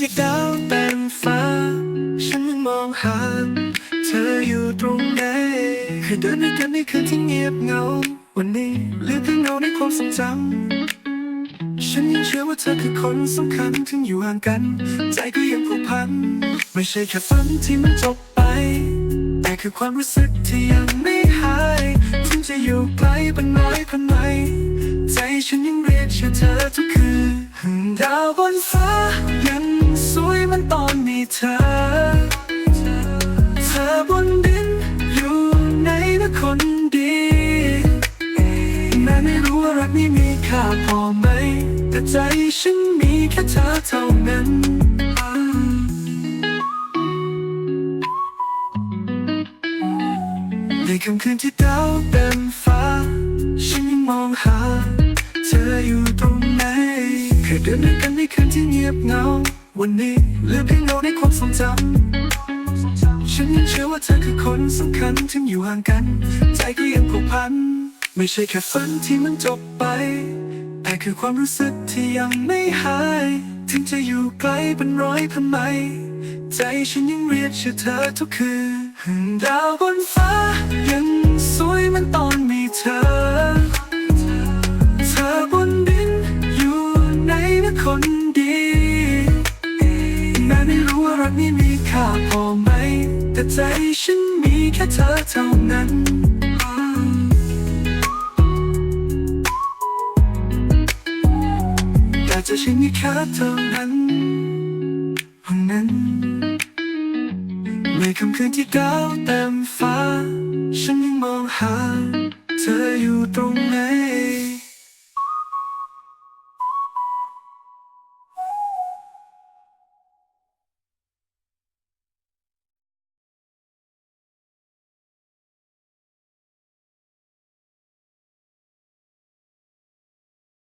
ที่ดาวเป็นฟ้า ฉันมองหา เธออยู่ตรงไหนเคยเดินด้กันในคืนที่เงียบเงา วันนี้เหลือแต่เงาในความทรงจำฉันยังเชื่อว่าเธอคือคนสำคัญถึงอยู่ห่างกัน ใจก็ยังผูกพัน ไม่ใช่แค่ฝันที่มันจบไป แต่คือความรู้สึกที่ยังไม่หายถึงจะอยู่ไกลเป็นน้อยเป็นไหนใจฉันยังเรียกชื่อเธอทุกคืนดาวบนฟ้า เธอ เธอบนดินอยู่ในนะคนดี แม้ไม่รู้ว่ารักนี้มีค่าพอไหม แต่ใจฉันมีแค่เธอเท่านั้นในค่ำคืนที่ดาวเต็มฟ้า ฉันยังมองหา เธออยู่ตรงไหนเคยเดินด้วยกันในคืนที่เงียบเหงา วันนี้เหลือเพียงเงาในความทรงจำฉันยังเชื่อว่าเธอคือคนสำคัญถึงอยู่ห่างกัน ใจก็ยังผูกพัน ไม่ใช่แค่ฝันที่มันจบไป แต่คือความรู้สึกที่ยังไม่หาย ถึงจะอยู่ไกลเป็นร้อยพันไมล์ใจฉันยังเรียกชื่อเธอทุกคืนดาวบนฟ้ายังสวยมัน ว่ารักนี้มีค่าพอไหม แต่ใจฉันมีแค่เธอเท่านั้นแต่จะฉันมีแค่เท่านั้นเท่านั้นในค่ำคืนที่ดาวเต็มฟ้า ฉันยังมองหา เธออยู่ตรงไหน